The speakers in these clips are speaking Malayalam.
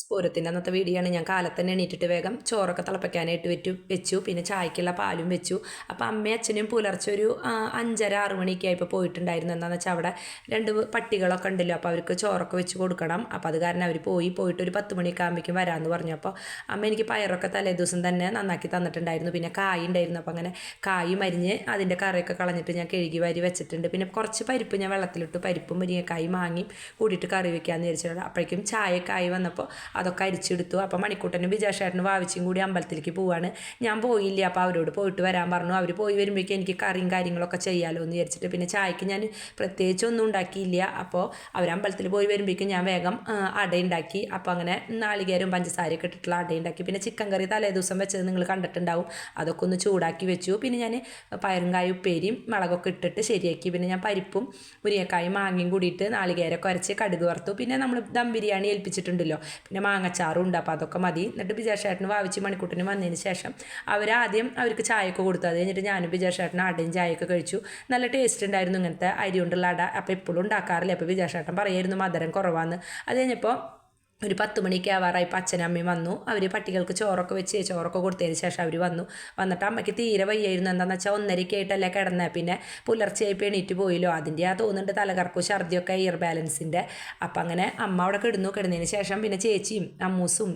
സ്ഫൂരത്തിന്റെ അന്നത്തെ വീടിയാണ് ഞാൻ കാലത്ത് തന്നെ എണീറ്റിട്ട് വേഗം ചോറൊക്കെ തിളപ്പിക്കാനായിട്ട് വെച്ചു വെച്ചു. പിന്നെ ചായക്കുള്ള പാലും വെച്ചു. അപ്പോൾ അമ്മയും അച്ഛനും പുലർച്ചെ ഒരു അഞ്ചര ആറ് മണിയൊക്കെ ആയപ്പോൾ പോയിട്ടുണ്ടായിരുന്നു. എന്താണെന്ന് വെച്ചാൽ അവിടെ രണ്ട് പട്ടികളൊക്കെ ഉണ്ടല്ലോ. അപ്പോൾ അവർക്ക് ചോറൊക്കെ വെച്ച് കൊടുക്കണം. അപ്പോൾ അത് കാരണം അവർ പോയി. പോയിട്ട് ഒരു പത്ത് മണിയൊക്കെ ആകുമ്പോഴേക്കും വരാമെന്ന് പറഞ്ഞു. അപ്പോൾ അമ്മ എനിക്ക് പയറൊക്കെ തലേ ദിവസം തന്നെ നന്നാക്കി തന്നിട്ടുണ്ടായിരുന്നു. പിന്നെ കായ ഉണ്ടായിരുന്നു. അപ്പോൾ അങ്ങനെ കായ് മരിഞ്ഞ് അതിന്റെ കറിയൊക്കെ കളഞ്ഞിട്ട് ഞാൻ കഴുകി വാരി വെച്ചിട്ടുണ്ട്. പിന്നെ കുറച്ച് പരിപ്പ് ഞാൻ വെള്ളത്തിലിട്ട് പരിപ്പും മുരിങ്ങക്കായും വാങ്ങി കൂടിയിട്ട് കറി വെക്കാമെന്ന് വിചാരിച്ചിട്ടുണ്ട് അപ്പോഴേക്കും ചായക്കായി വന്നപ്പോൾ അതൊക്കെ അരിച്ചെടുത്തു. അപ്പോൾ മണിക്കൂട്ടനും ബിജാഷേട്ടനും വാവിച്ചും കൂടി അമ്പലത്തിലേക്ക് പോവാണ്. ഞാൻ പോയില്ല അപ്പോൾ അവരോട് പോയിട്ട് വരാൻ പറഞ്ഞു. അവർ പോയി വരുമ്പോഴേക്കും എനിക്ക് കറിയും കാര്യങ്ങളൊക്കെ ചെയ്യാമല്ലോ എന്ന് വിചാരിച്ചിട്ട് പിന്നെ ചായക്ക് ഞാൻ പ്രത്യേകിച്ച് ഒന്നും ഉണ്ടാക്കിയില്ല. അപ്പോൾ അവർ അമ്പലത്തിൽ പോയി വരുമ്പോഴേക്കും ഞാൻ വേഗം അടയുണ്ടാക്കി അപ്പോൾ അങ്ങനെ നാളികേരവും പഞ്ചസാരയൊക്കെ ഇട്ടിട്ടുള്ള അട ഉണ്ടാക്കി. പിന്നെ ചിക്കൻ കറി തലേ ദിവസം വെച്ചത് നിങ്ങൾ കണ്ടിട്ടുണ്ടാവും. അതൊക്കെ ഒന്ന് ചൂടാക്കി വെച്ചു. പിന്നെ ഞാൻ പയറും കായ ഉപ്പേരിയും മുളകൊക്കെ ഇട്ടിട്ട് ശരിയാക്കി. പിന്നെ ഞാൻ പരിപ്പും മുരിങ്ങക്കായും മാങ്ങയും കൂടിയിട്ട് നാളികേരമൊക്കെ ഉരച്ച് കടുക് വറുത്തു. പിന്നെ നമ്മൾ ദം ബിരിയാണി ഏൽപ്പിച്ചിട്ടുണ്ടല്ലോ. പിന്നെ മാങ്ങച്ചാറും ഉണ്ട്. അപ്പോൾ അതൊക്കെ മതി. എന്നിട്ട് ബിജാഷേട്ടന് വാവിച്ച് മണിക്കൂട്ടിന് വന്നതിന് ശേഷം അവരാദ്യം അവർക്ക് ചായയൊക്കെ കൊടുത്തു. അത് കഴിഞ്ഞിട്ട് ഞാനും ബിജാഷേട്ടനും അടയും ചായയൊക്കെ കഴിച്ചു. നല്ല ടേസ്റ്റ് ഉണ്ടായിരുന്നു ഇങ്ങനത്തെ അരി കൊണ്ടുള്ള അട. അപ്പോൾ എപ്പോഴും ഉണ്ടാക്കാറില്ല? അപ്പോൾ ബിജാഷേട്ടൻ പറയായിരുന്നു മധുരം കുറവാന്ന്. അത് കഴിഞ്ഞപ്പോൾ ഒരു പത്ത് മണിക്ക് ആവാറായി അച്ഛനും അമ്മയും വന്നു. അവർ പട്ടികൾക്ക് ചോറൊക്കെ വെച്ച് ചോറൊക്കെ കൊടുത്തതിന് ശേഷം അവർ വന്നു. വന്നിട്ട് അമ്മയ്ക്ക് തീരെ വയ്യായിരുന്നു. എന്താണെന്ന് വെച്ചാൽ ഒന്നരയ്ക്ക് ആയിട്ടല്ലേ കിടന്നത് പിന്നെ പുലർച്ചയായി എണീറ്റ് പോയില്ലോ. അതിന്റെ ആ തോന്നുന്നുണ്ട് തലകറക്കും ഛർദിയൊക്കെ ഇയർ ബാലൻസിന്റെ അപ്പം അങ്ങനെ അമ്മ അവിടെ കിടന്നു. കിടന്നതിന് ശേഷം പിന്നെ ചേച്ചിയും അമ്മൂസും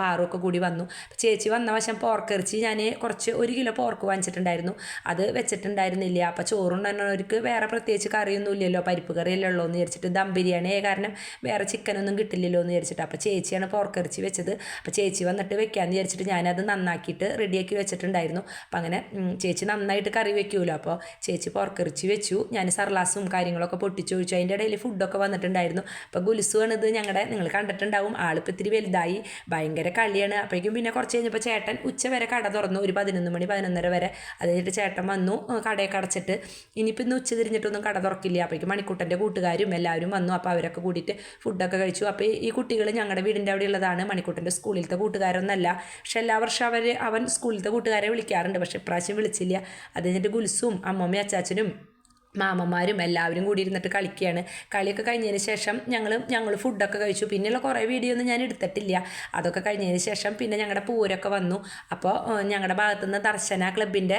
പാറും ഒക്കെ കൂടി വന്നു. ചേച്ചി വന്ന വശം പോർക്കിറച്ചി ഞാൻ കുറച്ച് ഒരു കിലോ പോർക്ക് വാങ്ങിച്ചിട്ടുണ്ടായിരുന്നു. അത് വെച്ചിട്ടുണ്ടായിരുന്നില്ല. അപ്പോൾ ചോറുണ്ടായിരുന്നവർക്ക് വേറെ പ്രത്യേകിച്ച് കറിയൊന്നും ഇല്ലല്ലോ. പരിപ്പ് കറിയല്ലേ എന്ന് വിചാരിച്ചിട്ട് ദം ബിരിയാണി കാരണം വേറെ ചിക്കനൊന്നും കിട്ടില്ലല്ലോ എന്ന് വിചാരിച്ചിട്ട് അപ്പോൾ ചേച്ചിയാണ് പോർക്കിറച്ചി വെച്ചത്. അപ്പോൾ ചേച്ചി വന്നിട്ട് വെക്കാമെന്ന് വിചാരിച്ചിട്ട് ഞാനത് നന്നാക്കിയിട്ട് റെഡിയാക്കി വെച്ചിട്ടുണ്ടായിരുന്നു. അപ്പം അങ്ങനെ ചേച്ചി നന്നായിട്ട് കറി വെക്കുമല്ലോ അപ്പോൾ ചേച്ചി പോർക്കിറച്ചി വെച്ചു. ഞാൻ സർലാസും കാര്യങ്ങളൊക്കെ പൊട്ടിച്ചു ചോദിച്ചു അതിന്റെ ഇടയിൽ ഫുഡൊക്കെ വന്നിട്ടുണ്ടായിരുന്നു. അപ്പോൾ ഗുലുസുമാണ് ഇത് ഞങ്ങളുടെ നിങ്ങൾ കണ്ടിട്ടുണ്ടാവും. ആളിപ്പോൾ ഇത്തിരി വലുതായി. ഭയങ്കര കളിയാണ്. അപ്പോഴേക്കും പിന്നെ കുറച്ച് കഴിഞ്ഞപ്പോൾ ചേട്ടൻ ഉച്ച വരെ കട തുറന്നു. ഒരു പതിനൊന്ന് മണി പതിനൊന്നര വരെ. അത് കഴിഞ്ഞിട്ട് ചേട്ടൻ വന്നു കടയൊക്കെ അടച്ചിട്ട്. ഇനിയിപ്പോൾ ഇന്ന് ഉച്ച തിരിഞ്ഞിട്ടൊന്നും കട തുറക്കില്ല. അപ്പോഴേക്കും മണിക്കൂട്ടന്റെ കൂട്ടുകാരും എല്ലാവരും വന്നു. അപ്പോൾ അവരൊക്കെ കൂടിയിട്ട് ഫുഡൊക്കെ കഴിച്ചു. അപ്പോൾ ഈ കുട്ടികൾ ഞങ്ങളുടെ വീടിന്റെ അവിടെ ഉള്ളതാണ് മണിക്കൂട്ടന്റെ സ്കൂളിലത്തെ കൂട്ടുകാരൊന്നല്ല. പക്ഷെ എല്ലാ വർഷം അവർ അവൻ സ്കൂളിലത്തെ കൂട്ടുകാരെ വിളിക്കാറുണ്ട്. പക്ഷെ ഇപ്രാവശ്യം വിളിച്ചില്ല. അത് കഴിഞ്ഞിട്ട് ഗുൽസും അമ്മമ്മയും അച്ചാച്ചനും മാമന്മാരും എല്ലാവരും കൂടി ഇരുന്നിട്ട് കളിക്കുകയാണ്. കളിയൊക്കെ കഴിഞ്ഞതിന് ശേഷം ഞങ്ങൾ ഞങ്ങൾ ഫുഡൊക്കെ കഴിച്ചു. പിന്നെയുള്ള കുറേ വീഡിയോ ഒന്നും ഞാൻ എടുത്തിട്ടില്ല. അതൊക്കെ കഴിഞ്ഞതിന് ശേഷം പിന്നെ ഞങ്ങളുടെ പൂരൊക്കെ വന്നു. അപ്പോൾ ഞങ്ങളുടെ ഭാഗത്തു നിന്ന് ദർശന ക്ലബിന്റെ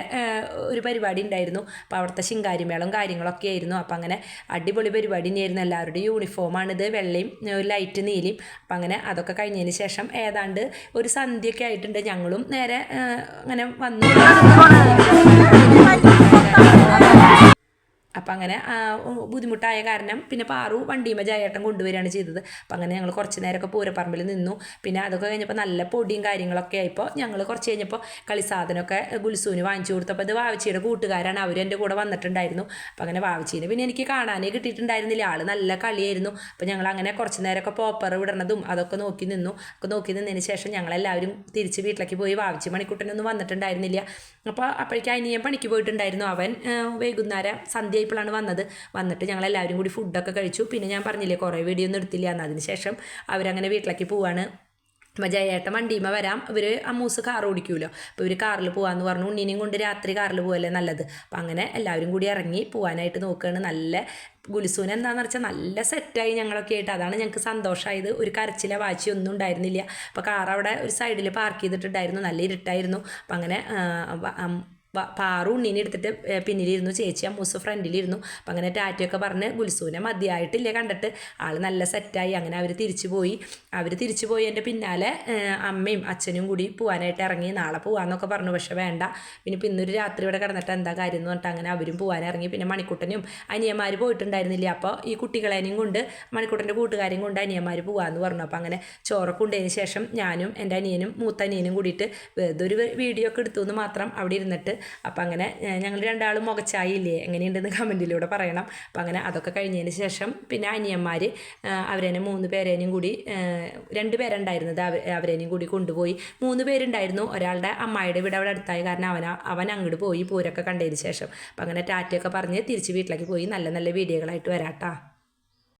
ഒരു പരിപാടി ഉണ്ടായിരുന്നു. അപ്പോൾ അവിടുത്തെ ശിങ്കാരിമേളം കാര്യങ്ങളൊക്കെ ആയിരുന്നു. അപ്പോൾ അങ്ങനെ അടിപൊളി പരിപാടി തന്നെയായിരുന്നു. എല്ലാവരുടെയും യൂണിഫോമാണിത് വെള്ളയും ലൈറ്റ് നീലയും. അപ്പോൾ അങ്ങനെ അതൊക്കെ കഴിഞ്ഞതിന് ശേഷം ഏതാണ്ട് ഒരു സന്ധ്യയൊക്കെ ആയിട്ടുണ്ട്. ഞങ്ങളും നേരെ അങ്ങനെ വന്നു. അപ്പം അങ്ങനെ ബുദ്ധിമുട്ടായ കാരണം പിന്നെ പാറു വണ്ടിയുമ്പോൾ ജയേട്ടൻ കൊണ്ടുവരികയാണ് ചെയ്തത്. അപ്പം അങ്ങനെ ഞങ്ങൾ കുറച്ച് നേരമൊക്കെ പൂരപ്പറമ്പിൽ നിന്നു. പിന്നെ അതൊക്കെ കഴിഞ്ഞപ്പോൾ നല്ല പൊടിയും കാര്യങ്ങളൊക്കെ ആയിപ്പോൾ ഞങ്ങൾ കുറച്ച് കഴിഞ്ഞപ്പോൾ കളിസാധനമൊക്കെ ഗുൽസൂന് വാങ്ങിച്ചു കൊടുത്തപ്പോൾ അത് വാവച്ചിയുടെ കൂട്ടുകാരാണ്. അവർ എന്റെ കൂടെ വന്നിട്ടുണ്ടായിരുന്നു. അപ്പം അങ്ങനെ വാവച്ചീനെ പിന്നെ എനിക്ക് കാണാനേ കിട്ടിയിട്ടുണ്ടായിരുന്നില്ല. ആൾ നല്ല കളിയായിരുന്നു. അപ്പം ഞങ്ങൾ അങ്ങനെ കുറച്ച് നേരമൊക്കെ പോപ്പർ വിടണതും അതൊക്കെ നോക്കി നിന്നു. ഒക്കെ നോക്കി നിന്നതിന് ശേഷം ഞങ്ങളെല്ലാവരും തിരിച്ച് വീട്ടിലേക്ക് പോയി. വാവച്ചി മണിക്കുട്ടനൊന്നും വന്നിട്ടുണ്ടായിരുന്നില്ല. അപ്പോൾ അപ്പോഴേക്കും അനിയൻ പണിക്ക് പോയിട്ടുണ്ടായിരുന്നു. അവൻ വൈകുന്നേരം വൈകുന്നേരം സന്ധ്യയായപ്പോഴാണ് വന്നത്. വന്നിട്ട് ഞങ്ങൾ എല്ലാവരും കൂടി ഫുഡൊക്കെ കഴിച്ചു. പിന്നെ ഞാൻ പറഞ്ഞില്ലേ കുറേ വീഡിയോ ഒന്നും എടുത്തില്ല എന്ന്. അതിന് ശേഷം അവരങ്ങനെ വീട്ടിലേക്ക് പോവാണ്. അപ്പോൾ ജയേട്ടൻ വണ്ടിയുമ്മ വരാം. ഇവർ അമ്മൂസ് കാർ ഓടിക്കുമല്ലോ അപ്പോൾ ഇവർ കാറിൽ പോകാമെന്ന് പറഞ്ഞു. ഉണ്ണീനെയും കൊണ്ട് രാത്രി കാറിൽ പോകല്ലേ നല്ലത്. അപ്പം അങ്ങനെ എല്ലാവരും കൂടി ഇറങ്ങി പോകാനായിട്ട് നോക്കുകയാണ് നല്ല ഗുലിസൂന എന്താണെന്ന് വെച്ചാൽ നല്ല സെറ്റായി ഞങ്ങളൊക്കെ ആയിട്ട്. അതാണ് ഞങ്ങൾക്ക് സന്തോഷമായത് ഒരു കരച്ചില വാശി ഒന്നും ഉണ്ടായിരുന്നില്ല. അപ്പോൾ കാർ അവിടെ ഒരു സൈഡിൽ പാർക്ക് ചെയ്തിട്ടുണ്ടായിരുന്നു. നല്ല ഇരുട്ടായിരുന്നു. അപ്പം അങ്ങനെ പാറു ഉണ്ണീനെ എടുത്തിട്ട് പിന്നിലിരുന്നു ചേച്ചി അമ്മൂസ് ഫ്രണ്ടിലിരുന്നു. അപ്പം അങ്ങനെ ടാറ്റയൊക്കെ പറഞ്ഞ് ഗുൽസൂനെ മതിയായിട്ടില്ല കണ്ടിട്ട്. ആൾ നല്ല സെറ്റായി. അങ്ങനെ അവർ തിരിച്ചു പോയി. അവർ തിരിച്ചു പോയി എന്റെ പിന്നാലെ അമ്മയും അച്ഛനും കൂടി പോകാനായിട്ട് ഇറങ്ങി. നാളെ പോകാമെന്നൊക്കെ പറഞ്ഞു. പക്ഷേ വേണ്ട. പിന്നെ ഇപ്പം ഇന്നൊരു രാത്രി ഇവിടെ കിടന്നിട്ട് എന്താ കാര്യം എന്ന് പറഞ്ഞിട്ട് അങ്ങനെ അവരും പോകാൻ ഇറങ്ങി പിന്നെ മണിക്കുട്ടനും അനിയന്മാർ പോയിട്ടുണ്ടായിരുന്നില്ല? അപ്പോൾ ഈ കുട്ടികളേനെയും കൊണ്ട് മണിക്കുട്ടന്റെ കൂട്ടുകാരെയും കൊണ്ട് അനിയന്മാർ പോകാമെന്ന് പറഞ്ഞു. അപ്പോൾ അങ്ങനെ ചോറൊക്കെ ഉണ്ടതിന് ശേഷം ഞാനും എന്റെ അനിയനും മൂത്ത അനിയനും കൂടിയിട്ട് വെറുതെ ഒരു വീഡിയോ ഒക്കെ എടുത്തു എന്ന് മാത്രം അവിടെ ഇരുന്നിട്ട് അപ്പം അങ്ങനെ ഞങ്ങൾ രണ്ടാളും മുഖച്ചായില്ലേ എങ്ങനെയുണ്ടെന്ന് കമന്റിലൂടെ പറയണം. അപ്പം അങ്ങനെ അതൊക്കെ കഴിഞ്ഞതിന് ശേഷം പിന്നെ അനിയന്മാർ അവരേനെ മൂന്ന് പേരേനും കൂടി രണ്ട് പേരുണ്ടായിരുന്നത് അവ അവരേനെയും കൂടി കൊണ്ടുപോയി. മൂന്ന് പേരുണ്ടായിരുന്നു. ഒരാളുടെ അമ്മായിയുടെ വീട് അവിടെ അടുത്തായി കാരണം അവൻ അവൻ അങ്ങോട്ട് പോയി പൂരൊക്കെ കണ്ടതിന് ശേഷം. അപ്പം അങ്ങനെ ടാറ്റയൊക്കെ പറഞ്ഞ് തിരിച്ച് വീട്ടിലേക്ക് പോയി. നല്ല നല്ല വീഡിയോകളായിട്ട് വരാട്ടാ